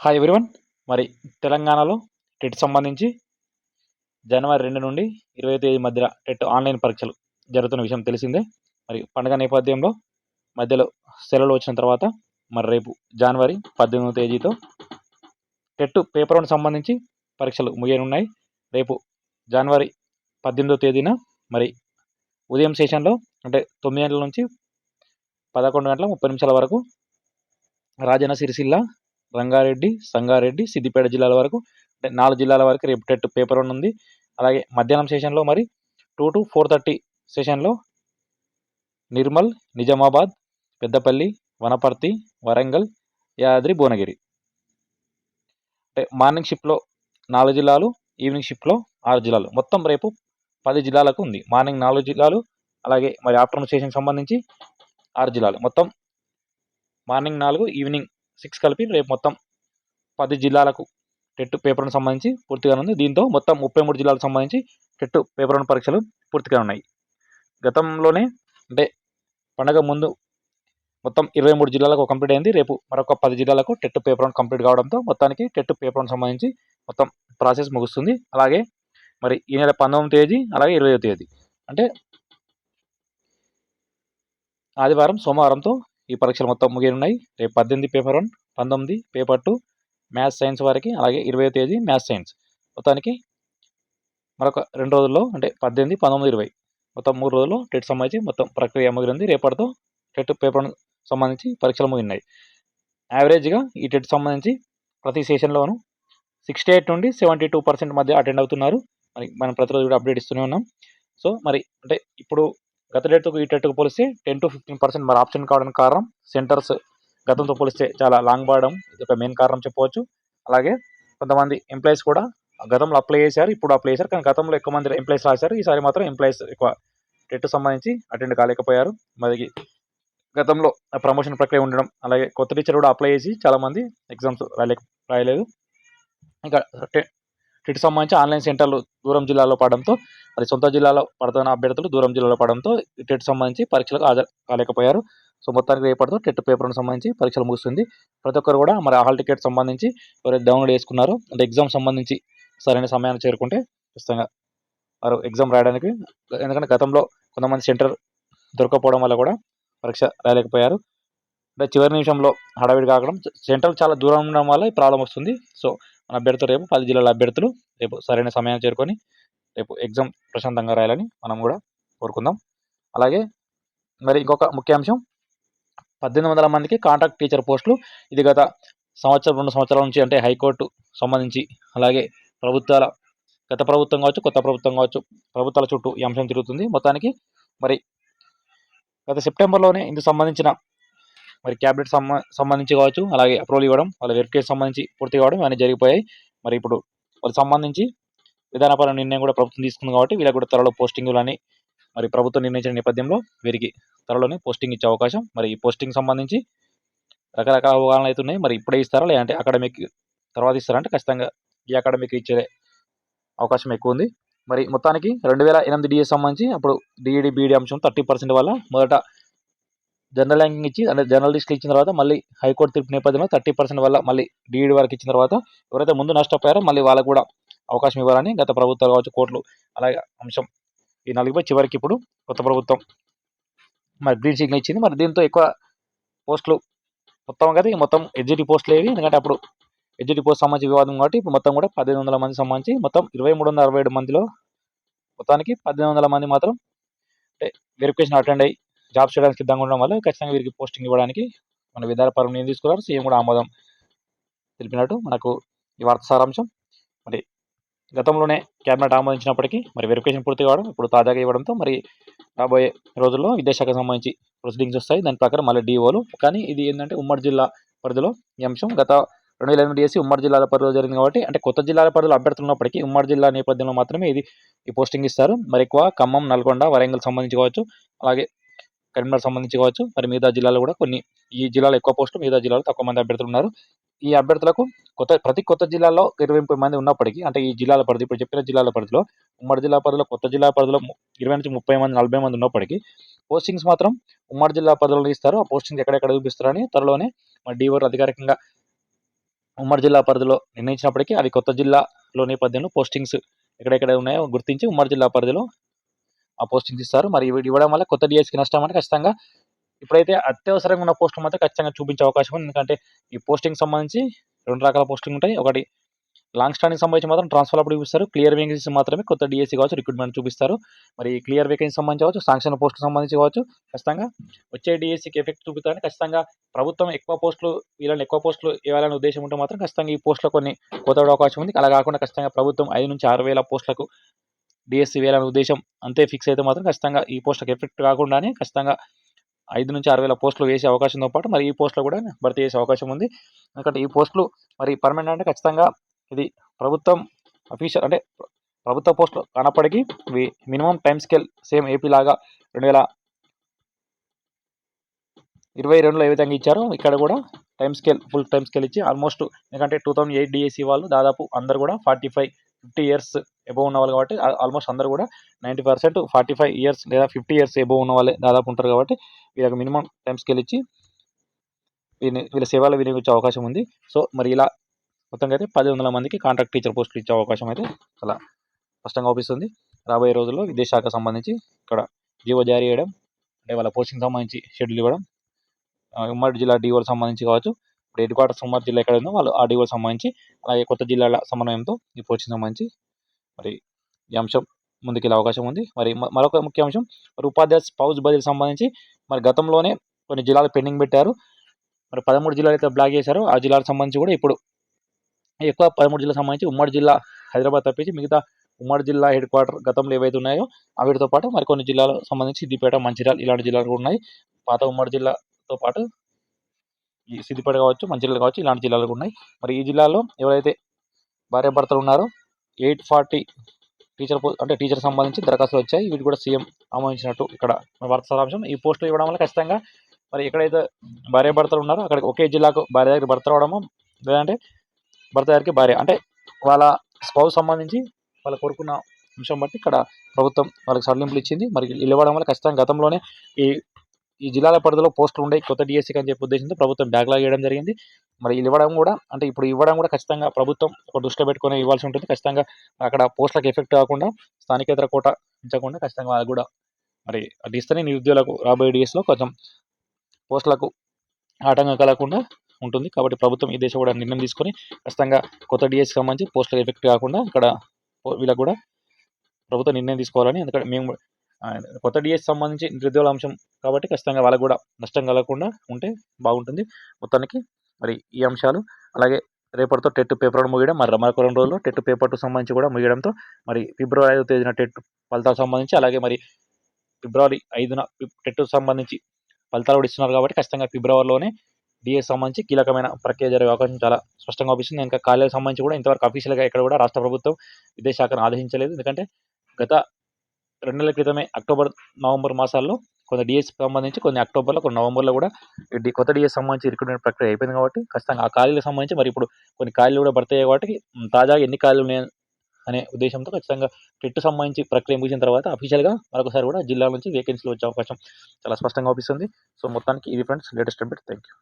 Hi everyone మరి తెలంగాణలో TET సంబంధించి జనవరి రెండు నుండి ఇరవై తేదీ మధ్యలో టెట్ ఆన్లైన్ పరీక్షలు జరుగుతున్న విషయం తెలిసిందే. మరి పండుగ నేపథ్యంలో మధ్యలో సెలవులు వచ్చిన తర్వాత మరి రేపు జనవరి పద్దెనిమిదవ తేదీతో టెట్ పేపర్ వన్ సంబంధించి పరీక్షలు ముగియనున్నాయి. రేపు జనవరి పద్దెనిమిదవ తేదీన మరి ఉదయం సెషన్లో అంటే తొమ్మిది గంటల నుంచి పదకొండు గంటల ముప్పై నిమిషాల వరకు రాజన్న సిరిసిల్ల రంగారెడ్డి సంగారెడ్డి సిద్దిపేట జిల్లాల వరకు అంటే నాలుగు జిల్లాల వరకు రేపు టెట్ పేపర్ వన్ ఉంది. అలాగే మధ్యాహ్నం సెషన్లో మరి టూ టు ఫోర్ థర్టీ సెషన్లో నిర్మల్ నిజామాబాద్ పెద్దపల్లి వనపర్తి వరంగల్ యాదాద్రి భువనగిరి. అంటే మార్నింగ్ షిఫ్ట్లో నాలుగు జిల్లాలు ఈవినింగ్ షిఫ్ట్లో ఆరు జిల్లాలు. మొత్తం రేపు పది జిల్లాలకు ఉంది. మార్నింగ్ నాలుగు జిల్లాలు అలాగే మరి ఆఫ్టర్నూన్ సెషన్ సంబంధించి ఆరు జిల్లాలు. మొత్తం మార్నింగ్ నాలుగు ఈవినింగ్ సిక్స్ కలిపి రేపు మొత్తం పది జిల్లాలకు టెట్ పేపర్ను సంబంధించి పూర్తిగా ఉంది. దీంతో మొత్తం ముప్పై మూడు జిల్లాలకు సంబంధించి టెట్ పేపర్ పరీక్షలు పూర్తిగా ఉన్నాయి. గతంలోనే అంటే పండగ ముందు మొత్తం ఇరవై మూడు జిల్లాలకు కంప్లీట్ అయింది. రేపు మరొక పది జిల్లాలకు టెట్ పేపర్ కంప్లీట్ కావడంతో మొత్తానికి టెట్ పేపర్ సంబంధించి మొత్తం ప్రాసెస్ ముగుస్తుంది. అలాగే మరి ఈ నెల పంతొమ్మిది తేదీ అలాగే ఇరవై తేదీ. అంటే ఆదివారం సోమవారంతో ఈ పరీక్షలు మొత్తం ముగియనున్నాయి. రేపు పద్దెనిమిది పేపర్ వన్ పంతొమ్మిది పేపర్ టూ మ్యాథ్స్ సైన్స్ వారికి అలాగే ఇరవై తేదీ మ్యాథ్స్ సైన్స్. మొత్తానికి మరొక రెండు రోజుల్లో అంటే పద్దెనిమిది పంతొమ్మిది ఇరవై. మొత్తం మూడు రోజుల్లో టెట్ సంబంధించి మొత్తం ప్రక్రియ ముగిరింది. రేపటితో టెట్ పేపర్ సంబంధించి పరీక్షలు ముగినాయి యావరేజ్గా ఈ టెట్ సంబంధించి ప్రతి సెషన్లోనూ సిక్స్టీ ఎయిట్ నుండి సెవెంటీ టూ పర్సెంట్ మధ్య అటెండ్ అవుతున్నారు. మరి మనం ప్రతిరోజు కూడా అప్డేట్ ఇస్తూనే ఉన్నాం. సో మరి అంటే ఇప్పుడు గత డేట్కు ఈ డేట్కు పోలిస్తే టెన్ టు ఫిఫ్టీన్ పర్సెంట్ మరి ఆప్షన్ కావడానికి కారణం. సెంటర్స్ గతంతో పోలిస్తే చాలా లాంగ్ పడడం ఇది ఒక మెయిన్ కారణం చెప్పవచ్చు. అలాగే కొంతమంది ఎంప్లాయీస్ కూడా గతంలో అప్లై చేశారు ఇప్పుడు అప్లై చేశారు. కానీ గతంలో ఎక్కువ మంది ఎంప్లాయీస్ రాశారు. ఈసారి మాత్రం ఎంప్లాయీస్ ఎక్కువ టెట్ సంబంధించి అటెండ్ కాలేకపోయారు. మరి గతంలో ప్రమోషన్ ప్రక్రియ ఉండడం అలాగే కొత్త టీచర్ కూడా అప్లై చేసి చాలామంది ఎగ్జామ్స్ రాయలే రాయలేదు. ఇంకా టెట్ సంబంధించి ఆన్లైన్ సెంటర్లు దూరం జిల్లాలో పడడంతో మరి సొంత జిల్లాలో పడుతున్న అభ్యర్థులు దూరం జిల్లాలో పడడంతో టెట్ సంబంధించి పరీక్షలకు హాజరు కాలేకపోయారు. సో మొత్తానికి రేపటితో టెట్ పేపర్ను సంబంధించి పరీక్షలు ముగుస్తుంది. ప్రతి ఒక్కరు కూడా మరి హాల్ టికెట్ సంబంధించి ఎవరైతే డౌన్లోడ్ చేసుకున్నారో అంటే ఎగ్జామ్ సంబంధించి సరైన సమయాన్ని చేరుకుంటే ఖచ్చితంగా వారు ఎగ్జామ్ రాయడానికి ఎందుకంటే గతంలో కొంతమంది సెంటర్ దొరకపోవడం వల్ల కూడా పరీక్ష రాయలేకపోయారు. అంటే చివరి నిమిషంలో హడావిడి కాకడం సెంటర్ చాలా దూరం ఉండడం వల్ల ఈ ప్రాబ్లం వస్తుంది. సో అభ్యర్థులు రేపు పది జిల్లాల అభ్యర్థులు రేపు సరైన సమయాన్ని చేరుకొని రేపు ఎగ్జామ్ ప్రశాంతంగా రాయాలని మనం కూడా కోరుకుందాం. అలాగే మరి ఇంకొక ముఖ్య అంశం పద్దెనిమిది వందల మందికి కాంట్రాక్ట్ టీచర్ పోస్టులు ఇది గత సంవత్సరం రెండు సంవత్సరాల నుంచి అంటే హైకోర్టు సంబంధించి అలాగే ప్రభుత్వాల గత ప్రభుత్వం కావచ్చు కొత్త ప్రభుత్వం కావచ్చు ప్రభుత్వాల చుట్టూ ఈ అంశం తిరుగుతుంది. మొత్తానికి మరి గత సెప్టెంబర్లోనే ఇందుకు సంబంధించిన మరి క్యాబినెట్ సంబంధించి కావచ్చు అలాగే అప్రూవల్ ఇవ్వడం వాళ్ళ వెరిఫికేషన్ సంబంధించి పూర్తి కావడం ఇవన్నీ జరిగిపోయాయి. మరి ఇప్పుడు వాళ్ళకి సంబంధించి విధానపరమైన నిర్ణయం కూడా ప్రభుత్వం తీసుకుంది కాబట్టి వీళ్ళకి కూడా త్వరలో పోస్టింగులు అని మరి ప్రభుత్వం నిర్ణయించిన నేపథ్యంలో వీరికి త్వరలోనే పోస్టింగ్ ఇచ్చే అవకాశం. మరి ఈ పోస్టింగ్ సంబంధించి రకరకాల అవగాహనలు అవుతున్నాయి మరి ఇప్పుడే ఇస్తారా? లేదంటే అకాడమిక్ తర్వాత ఇస్తారంటే ఖచ్చితంగా ఈ అకాడమిక్ ఇచ్చే అవకాశం ఎక్కువ ఉంది. మరి మొత్తానికి రెండు వేల ఎనిమిది డిఎస్ సంబంధించి అప్పుడు డిఈడి బీఈడి అంశం థర్టీ పర్సెంట్ వల్ల మొదట జనరల్ ర్యాంకింగ్ ఇచ్చి అంటే జనరల్ ఇచ్చిన తర్వాత మళ్ళీ హైకోర్టు తీర్పు నేపథ్యంలో థర్టీ పర్సెంట్ వల్ల మళ్ళీ డీఈడి వరకు ఇచ్చిన తర్వాత ఎవరైతే ముందు నష్టపోయారో మళ్ళీ వాళ్ళకు కూడా అవకాశం ఇవ్వాలని గత ప్రభుత్వాలు కావచ్చు కోర్టులు అలాగే అంశం ఈ నలుగుపై చివరికి ఇప్పుడు కొత్త ప్రభుత్వం. మరి గ్రీన్ సిగ్నల్ ఇచ్చింది. మరి దీంతో ఎక్కువ పోస్టులు మొత్తం కదా మొత్తం ఎడ్జిటి పోస్టులు ఏవి? ఎందుకంటే అప్పుడు ఎడ్జిటి పోస్ట్ సంబంధించి వివాదం కాబట్టి ఇప్పుడు మొత్తం కూడా పద్దెనిమిది వందల మంది సంబంధించి మొత్తం ఇరవై మూడు వందల అరవై ఏడు మందిలో మొత్తానికి పద్దెనిమిది వందల మంది మాత్రం అంటే వెరిఫికేషన్ అటెండ్ అయ్యి జాబ్ చేయడానికి సిద్ధంగా ఉండడం వల్ల ఖచ్చితంగా వీరికి పోస్టింగ్ ఇవ్వడానికి మన విధానపరం నేను తీసుకున్నారు. సీఎం కూడా ఆమోదం తెలిపినట్టు మనకు ఈ వార్త సారాంశం. మరి గతంలోనే క్యాబినెట్ ఆమోదించినప్పటికీ మరి వెరిఫికేషన్ పూర్తి కావడం ఇప్పుడు తాజాగా ఇవ్వడంతో మరి రాబోయే రోజుల్లో విద్యాశాఖకు సంబంధించి ప్రొసీడింగ్స్ వస్తాయి. దాని ప్రకారం మళ్ళీ డిఓలు కానీ ఇది ఏంటంటే ఉమ్మడి జిల్లా పరిధిలో ఈ అంశం. గత రెండు వేల ఎనిమిది డిఎస్సి ఉమ్మడి జిల్లాల పరిధిలో జరిగింది కాబట్టి అంటే కొత్త జిల్లాల పరిధిలో అభ్యర్థులు ఉన్నప్పటికీ ఉమ్మడి జిల్లా నేపథ్యంలో మాత్రమే ఇది ఈ పోస్టింగ్ ఇస్తారు. మరి ఎక్కువ ఖమ్మం నల్గొండ వరంగల్ సంబంధించి కావచ్చు. అలాగే కరీంనగర్ సంబంధించి కావచ్చు మరి మిగతా జిల్లాలో కూడా కొన్ని ఈ జిల్లాలో ఎక్కువ పోస్టులు మిగతా జిల్లాలో తక్కువ మంది అభ్యర్థులు ఉన్నారు. ఈ అభ్యర్థులకు కొత్త ప్రతి కొత్త జిల్లాలో ఇరవై ముప్పై మంది ఉన్నప్పటికీ అంటే ఈ జిల్లాల పరిధి ఇప్పుడు చెప్పిన జిల్లాల పరిధిలో ఉమ్మడి జిల్లా పరిధిలో కొత్త జిల్లా పరిధిలో ఇరవై నుంచి ముప్పై మంది నలభై మంది ఉన్నప్పటికీ పోస్టింగ్స్ మాత్రం ఉమ్మడి జిల్లా పరిధిలో ఇస్తారు. ఆ పోస్టింగ్స్ ఎక్కడెక్కడ చూపిస్తారని త్వరలోనే మరి డీఓర్ అధికారికంగా ఉమ్మడి జిల్లా పరిధిలో నిర్ణయించినప్పటికీ అవి కొత్త జిల్లాలో నేపథ్యంలో పోస్టింగ్స్ ఎక్కడెక్కడ ఉన్నాయో గుర్తించి ఉమ్మడి జిల్లా పరిధిలో ఆ పోస్టింగ్స్ ఇస్తారు మరి ఇవ్వడం వల్ల కొత్త డిఎస్కి నష్టం అంటే ఖచ్చితంగా ఇప్పుడైతే అత్యవసరంగా ఉన్న పోస్టులు మాత్రం ఖచ్చితంగా చూపించే అవకాశం ఉంది. ఎందుకంటే ఈ పోస్టింగ్ సంబంధించి రెండు రకాల పోస్టింగ్ ఉంటాయి. ఒకటి లాంగ్ స్టాండింగ్ సంబంధించి మాత్రం ట్రాన్స్ఫర్ అప్పుడు చూపిస్తారు. క్లియర్ వేకెన్సీ మాత్రమే కొత్త డిఎస్సీ కావచ్చు రిక్రూట్మెంట్ చూపిస్తారు. మరి క్లియర్ వేకెన్సీ సంబంధించి కావచ్చు సాంక్షన్ పోస్ట్ సంబంధించి కావచ్చు ఖచ్చితంగా వచ్చే డిఎస్సీకి ఎఫెక్ట్ చూపుతారని ఖచ్చితంగా ప్రభుత్వం ఎక్కువ పోస్టులు వీళ్ళని ఎక్కువ పోస్టులు ఇవ్వాలనే ఉద్దేశం ఉంటే మాత్రం ఖచ్చితంగా ఈ పోస్టులో కొన్ని కొత్త అవకాశం ఉంది. అలా కాకుండా ఖచ్చితంగా ప్రభుత్వం ఐదు నుంచి ఆరు వేల పోస్టులకు డిఎస్సి వేయాలనే ఉద్దేశం అంతే ఫిక్స్ అయితే మాత్రం ఖచ్చితంగా ఈ పోస్ట్కి ఎఫెక్ట్ కాకుండానే ఖచ్చితంగా ఐదు నుంచి ఆరు వేల పోస్టులు వేసే అవకాశంతో పాటు మరి ఈ పోస్టులు కూడా భర్తీ చేసే అవకాశం ఉంది. ఎందుకంటే ఈ పోస్టులు మరి పర్మనెంట్ అంటే ఖచ్చితంగా ఇది ప్రభుత్వం అఫీషియల్ అంటే ప్రభుత్వ పోస్టులు కానప్పటికీ ఇవి minimum time scale same AP లాగా రెండు వేల ఇరవై రెండులో ఏ విధంగా ఇచ్చారో ఇక్కడ కూడా time scale full time scale ఇచ్చి ఆల్మోస్ట్ ఎందుకంటే టూ థౌసండ్ ఎయిట్ డిఎస్సి వాళ్ళు దాదాపు అందరు కూడా forty five fifty years above ఉన్న వాళ్ళు కాబట్టి ఆల్మోస్ట్ అందరూ కూడా ninety percent forty five years లేదా ఫిఫ్టీ ఇయర్స్ ఎబో ఉన్న వాళ్ళే దాదాపు ఉంటారు కాబట్టి వీళ్ళకి మినిమం టైం స్కేల్ ఇచ్చి వీళ్ళని వీళ్ళ సేవలు వినియోగించే అవకాశం ఉంది. సో మరి ఇలా మొత్తంగా అయితే పది వందల మందికి కాంట్రాక్ట్ టీచర్ పోస్టులు ఇచ్చే అవకాశం అయితే చాలా స్పష్టంగా అవుపిస్తుంది రాబోయే రోజుల్లో విద్యాశాఖ సంబంధించి ఇక్కడ జీవో జారీ చేయడం అంటే వాళ్ళ పోస్టింగ్ సంబంధించి షెడ్యూల్ ఇవ్వడం ఉమ్మడి జిల్లా డిఓలకు సంబంధించి కావచ్చు ఇప్పుడు హెడ్ క్వార్టర్ ఉమ్మడి జిల్లా ఎక్కడ ఉందో వాళ్ళు ఆ డివోకి సంబంధించి అలాగే కొత్త జిల్లాల సమన్వయంతో ఈ పోస్టింగ్ సంబంధించి మరి ఈ అంశం ముందుకెళ్ళే అవకాశం ఉంది. మరి మరొక ముఖ్య అంశం మరి ఉపాధ్యాయ పౌజ్ బదిలీ సంబంధించి మరి గతంలోనే కొన్ని జిల్లాలు పెండింగ్ పెట్టారు. మరి పదమూడు జిల్లాలు అయితే బ్లాక్ చేశారు. ఆ జిల్లాలకు సంబంధించి కూడా ఇప్పుడు ఎక్కువ పదమూడు జిల్లాకు సంబంధించి ఉమ్మడి జిల్లా హైదరాబాద్ తప్పించి మిగతా ఉమ్మడి జిల్లా హెడ్ క్వార్టర్ గతంలో ఏవైతే ఉన్నాయో వీటితో పాటు మరికొన్ని జిల్లాలకు సంబంధించి సిద్దిపేట మంచిర్యాల ఇలాంటి జిల్లాలు కూడా ఉన్నాయి. పాత ఉమ్మడి జిల్లాతో పాటు సిద్దిపేట కావచ్చు మంచిర్యాల కావచ్చు ఇలాంటి జిల్లాలు ఉన్నాయి. మరి ఈ జిల్లాలో ఎవరైతే భార్యాభర్తలు ఉన్నారో ఎయిట్ ఫార్టీ టీచర్ అంటే టీచర్ సంబంధించి దరఖాస్తులు వచ్చాయి. వీటి కూడా సీఎం ఆమోదించినట్టు ఇక్కడ వార్త సారాంశం. ఈ పోస్టులు ఇవ్వడం వల్ల ఖచ్చితంగా మరి ఎక్కడైతే భార్యాభర్తలు ఉన్నారో అక్కడ ఒకే జిల్లాకు భార్య దగ్గర భర్త రావడము లేదంటే భర్త దగ్గరికి భార్య అంటే వాళ్ళ స్పౌస్ సంబంధించి వాళ్ళ కోరుకున్న అంశం బట్టి ఇక్కడ ప్రభుత్వం వాళ్ళకి సడలింపులు ఇచ్చింది. మరి ఇవ్వడం వల్ల ఖచ్చితంగా గతంలోనే ఈ ఈ జిల్లాల పరిధిలో పోస్టులు ఉన్నాయి కొత్త డిఎస్సీకి అని చెప్పి ఉద్దేశంతో ప్రభుత్వం బ్యాక్లాగ్ ఇవ్వడం జరిగింది. మరి ఇవ్వడం కూడా అంటే ఇప్పుడు ఇవ్వడం కూడా ఖచ్చితంగా ప్రభుత్వం ఒక దృష్టిలో పెట్టుకొని ఇవ్వాల్సి ఉంటుంది. ఖచ్చితంగా అక్కడ పోస్టులకు ఎఫెక్ట్ కాకుండా స్థానికేతర కోట ఉంచకుండా ఖచ్చితంగా వాళ్ళకి కూడా మరి అది ఇస్తేనే నిరుద్యోగులకు రాబోయే డిఎస్లో కొంచెం పోస్టులకు ఆటంకం కలగకుండా ఉంటుంది. కాబట్టి ప్రభుత్వం ఈ దేశం కూడా నిర్ణయం తీసుకొని ఖచ్చితంగా కొత్త డిఎస్కి సంబంధించి పోస్టులకు ఎఫెక్ట్ కాకుండా ఇక్కడ వీళ్ళకు కూడా ప్రభుత్వం నిర్ణయం తీసుకోవాలని ఎందుకంటే మేము కొత్త డిఎస్ సంబంధించి నిరుద్యోగుల అంశం కాబట్టి ఖచ్చితంగా వాళ్ళకు కూడా నష్టం కలగకుండా ఉంటే బాగుంటుంది. మొత్తానికి మరి ఈ అంశాలు అలాగే రేపటితో టెట్ పేపర్ ముగియడం మరి మరొక రెండు రోజుల్లో టెట్ పేపర్ సంబంధించి కూడా ముగియడంతో మరి ఫిబ్రవరి ఐదో తేదీన టెట్ ఫలితాలకు సంబంధించి అలాగే మరి ఫిబ్రవరి ఐదున టెట్ సంబంధించి ఫలితాలు కూడా ఇస్తున్నారు కాబట్టి ఖచ్చితంగా ఫిబ్రవరిలోనే డిఎస్ సంబంధించి కీలకమైన ప్రక్రియ జరిగే అవకాశం చాలా స్పష్టంగా అనిపిస్తుంది. ఇంకా కాలేజీకి సంబంధించి కూడా ఇంతవరకు అఫీషియల్గా ఇక్కడ కూడా రాష్ట్ర ప్రభుత్వం విదేశాఖను ఆదేశించలేదు. ఎందుకంటే గత రెండు నెలల క్రితమే అక్టోబర్ నవంబర్ మాసాల్లో కొన్ని డిఎస్ సంబంధించి కొన్ని అక్టోబర్లో కొన్ని నవంబర్లో కూడా కొత్త డిఎస్ సంబంధించి రిక్రూట్మెంట్ ప్రక్రియ అయిపోయింది కాబట్టి ఖచ్చితంగా ఆ ఖాళీలకు సంబంధించి మరి ఇప్పుడు కొన్ని ఖాళీలు కూడా పడతాయి కాబట్టి తాజాగా ఎన్ని ఖాళీలు ఉన్నాయి అనే ఉద్దేశంతో ఖచ్చితంగా టెట్ సంబంధించి ప్రక్రియ ముగిసిన తర్వాత అఫీషియల్గా మరొకసారి కూడా జిల్లా నుంచి వేకెన్సీలు వచ్చే అవకాశం చాలా స్పష్టంగా అవుపిస్తుంది సో మొత్తానికి ఇది friends latest update thank you